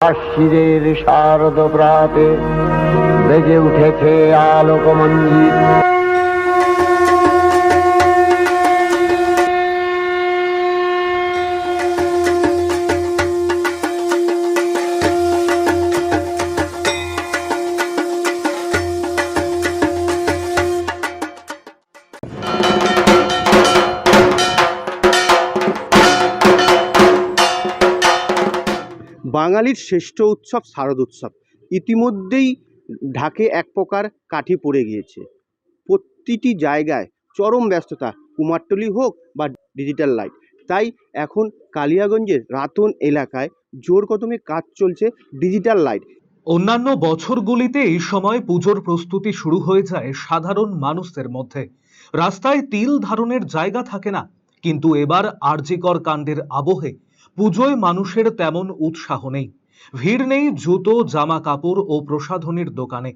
আশ্বিরের শারদ প্রাতে বেজে উঠেছে আলোকমঞ্জিত। বাঙালির শ্রেষ্ঠ উৎসব শারদ উৎসব। ইতিমধ্যেই ঢাকে এক প্রকার কাঠি পড়ে গিয়েছে। প্রতিটি জায়গায় চরম ব্যস্ততা, কুমারটুলি হোক বা ডিজিটাল লাইট। তাই এখন কালিয়াগঞ্জের রাতন এলাকায় জোর কদমে কাজ চলছে ডিজিটাল লাইট। অন্যান্য বছরগুলিতে এই সময় পুজোর প্রস্তুতি শুরু হয়ে যায় সাধারণ মানুষদের মধ্যে। রাস্তায় তিল ধারণের জায়গা থাকে না, কিন্তু এবার আরজিকর কাণ্ডের আবহে পুজোয় মানুষের তেমন উৎসাহ নেই। ভিড় নেই জুতো জামা কাপড় ও প্রসাধনীর দোকানে।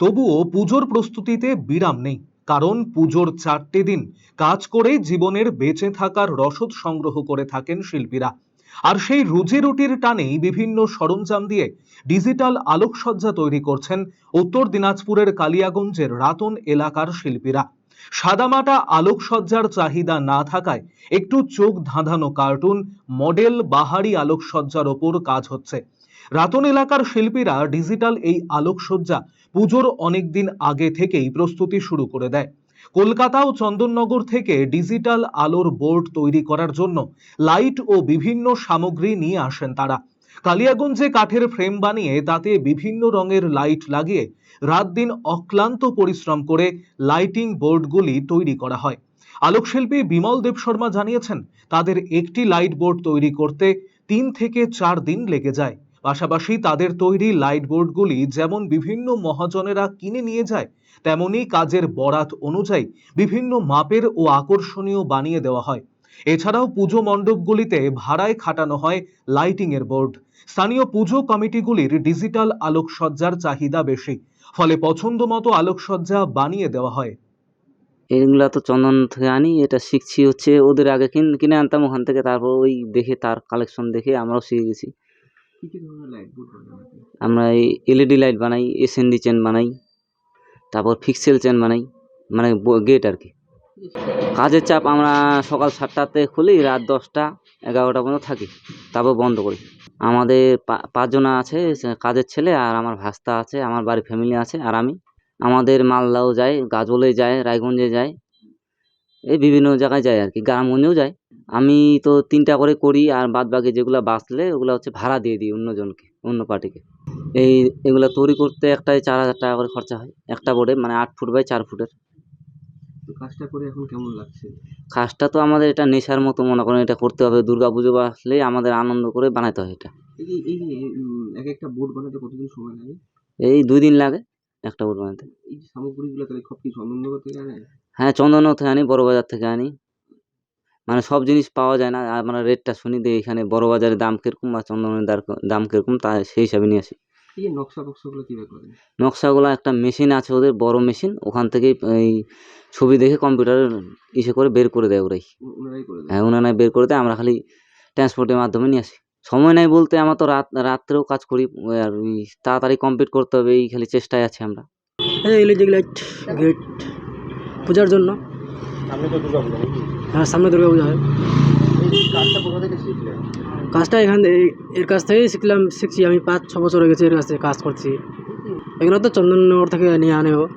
তবুও পুজোর প্রস্তুতিতে বিরাম নেই, কারণ পুজোর চারটে দিন কাজ করে জীবনের বেঁচে থাকার রসদ সংগ্রহ করে থাকেন শিল্পীরা। আর সেই রুজি রুটির টানেই বিভিন্ন সরঞ্জাম দিয়ে ডিজিটাল আলোকসজ্জা তৈরি করছেন উত্তর দিনাজপুরের কালিয়াগঞ্জের রাতন এলাকার শিল্পীরা। সাদামাটা আলোকসজ্জার চাহিদা না থাকায় একটু চোখ ধাঁধানো কার্টুন মডেল বাহারি আলোকসজ্জার ওপর কাজ হচ্ছে। রাতন এলাকার শিল্পীরা ডিজিটাল এই আলোকসজ্জা পুজোর অনেকদিন আগে থেকেই প্রস্তুতি শুরু করে দেয়। কলকাতা ও চন্দননগর থেকে ডিজিটাল আলোর বোর্ড তৈরি করার জন্য লাইট ও বিভিন্ন সামগ্রী নিয়ে আসেন তারা। কালিয়াগঞ্জে কাঠের ফ্রেম বানিয়ে তাতে বিভিন্ন রঙের লাইট লাগিয়ে রাত দিন অক্লান্ত পরিশ্রম করে লাইটিং বোর্ডগুলি তৈরি করা হয়। আলোকশিল্পী বিমল দেব শর্মা জানিয়েছেন, তাদের একটি লাইট বোর্ড তৈরি করতে তিন থেকে চার দিন লেগে যায়। পাশাপাশি তাদের তৈরি লাইট বোর্ডগুলি যেমন বিভিন্ন মহাজনেরা কিনে নিয়ে যায়, তেমনি কাজের বরাত অনুযায়ী বিভিন্ন মাপের ও আকর্ষণীয় বানিয়ে দেওয়া হয়। এছাড়াও পুজো মণ্ডপগুলিতে ভাড়ায় খাটানো হয় লাইটিং এর বোর্ড। স্থানীয় পুজো কমিটিগুলির ডিজিটাল আলোকসজ্জার চাহিদা বেশি ফলে পছন্দ মতো আলোকসজ্জা বানিয়ে দেওয়া হয়। এইগুলা তো চন্দন থেকে আনি এটা শিখছি হচ্ছে ওদের আগে কিন কিনে আনতাম ওখান থেকে তারপর ওই দেখে তার কালেকশন দেখে আমরাও শিখে গেছি। আমরা এই এলইডি লাইট বানাই এসএনডি চেন বানাই তারপর ফিক্সেল চেন বানাই মানে গেট আর কি। কাজের চাপ আমরা সকাল সাতটাতে খুলি, রাত দশটা, এগারোটা পর্যন্ত থাকি। তারপর বন্ধ করি। আমাদের পাঁচজনা আছে কাজের ছেলে আর আমার ভাস্তা আছে, আমার বাড়ির ফ্যামিলি আছে আর আমি। আমাদের মালদাও যায়, গাজলে যায়, রায়গঞ্জে যায়, এই বিভিন্ন জায়গায় যায় আর কি, গ্রামগঞ্জেও যায়। আমি তো তিনটা করে করি আর বাদ বাকি যেগুলো বাঁচলে ওগুলো হচ্ছে ভাড়া দিয়ে দিই অন্যজনকে, অন্য পার্টিকে। এই, এগুলো তৈরি করতে একটাই চার হাজার টাকা করে খরচা হয়, একটা বোর্ডে মানে আট ফুট বাই চার ফুটের কাজটা করে এখন কেমন লাগছে? কাজটা তো আমাদের এটা নেশার মতো মনে করেন এটা করতে হবে দুর্গা পুজো আসলেই আমাদের আনন্দ করে বানাতে হয় এটা। এই এই এক একটা বোর্ড বানাতে কতদিন সময় লাগে? এই দুই দিন লাগে একটা বোর্ড বানাতে। এই সামগ্রীগুলো তাহলে সব কি চন্দননগর থেকে আনে হ্যাঁ চন্দনও থেকে আনি বড় বাজার থেকে আনি। মানে সব জিনিস পাওয়া যায় না আর আমরা রেটটা শুনি দিয়ে এখানে বড় বাজারে দাম কীরকম বা চন্দনের দাম কীরকম তা সেই হিসাবে নিয়ে আসি। এই নকশা ফকশাগুলো কীভাবে করেন নকশাগুলো একটা মেশিন আছে ওদের বড় মেশিন। ওখান থেকেই এই ছবি দেখে কম্পিউটারে ইসে করে বের করে দেয় ওরাই। ওনারাই করে হ্যাঁ ওনারাই বের করে দেয় আমরা খালি ট্রান্সপোর্টের মাধ্যমে নিয়ে আসি। সময় নাই বলতে আমার তো রাত রাত্রেও কাজ করি আর ওই তাড়াতাড়ি কমপ্লিট করতে হবে এই খালি চেষ্টায় আছি আমরা। এই এলইডি লাইট গেট পূজার জন্য। সামনে তো দুর্গা পূজা হ্যাঁ সামনে দুর্গা পূজা হয়। এই কাজটা কোথা থেকে শিখলেন? কাজটা এখান থেকে- এর কাছ থেকেই শিখলাম শিখছি। আমি পাঁচ ছ বছর হয়ে গেছে এর কাছ থেকে কাজ করছি। এগুলো তো চন্দননগর থেকে নিয়ে আনেও।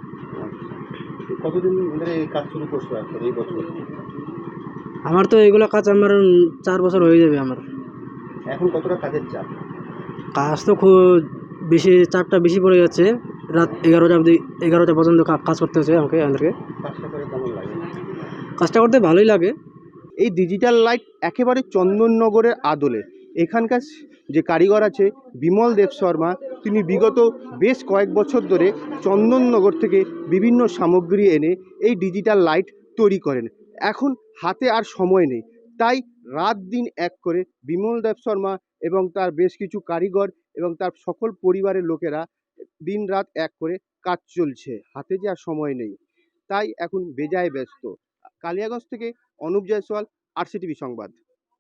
কতদিন ধরে কাজ শুরু করছ এই বছর? আমার তো এগুলো কাজ আমার চার বছর হয়ে যাবে আমার। এখন কতটা কাজের চাপ? কাজ তো খুব বেশি চাপটা বেশি পড়ে যাচ্ছে। রাত এগারোটা অবধি এগারোটা পর্যন্ত কাজ করতে হচ্ছে আমাকে আমাদেরকে। কাজটা করতে ভালোই লাগে। এই ডিজিটাল লাইট একেবারে চন্দননগরের আদলে। এখানকার যে কারিগর আছে, বিমল দেব শর্মা, তিনি বিগত বেশ কয়েক বছর ধরে চন্দননগর থেকে বিভিন্ন সামগ্রী এনে এই ডিজিটাল লাইট তৈরি করেন। এখন হাতে আর সময় নেই। তাই রাত দিন এক করে বিমল দেব শর্মা এবং তার বেশ কিছু কারিগর এবং তার সকল পরিবারের লোকেরা দিন রাত এক করে কাজ চলছে। হাতে যে আর সময় নেই। তাই এখন বেজায় ব্যস্ত। কালিয়াগঞ্জ থেকে অনুপ জয়সওয়াল আরসিটিভি সংবাদ।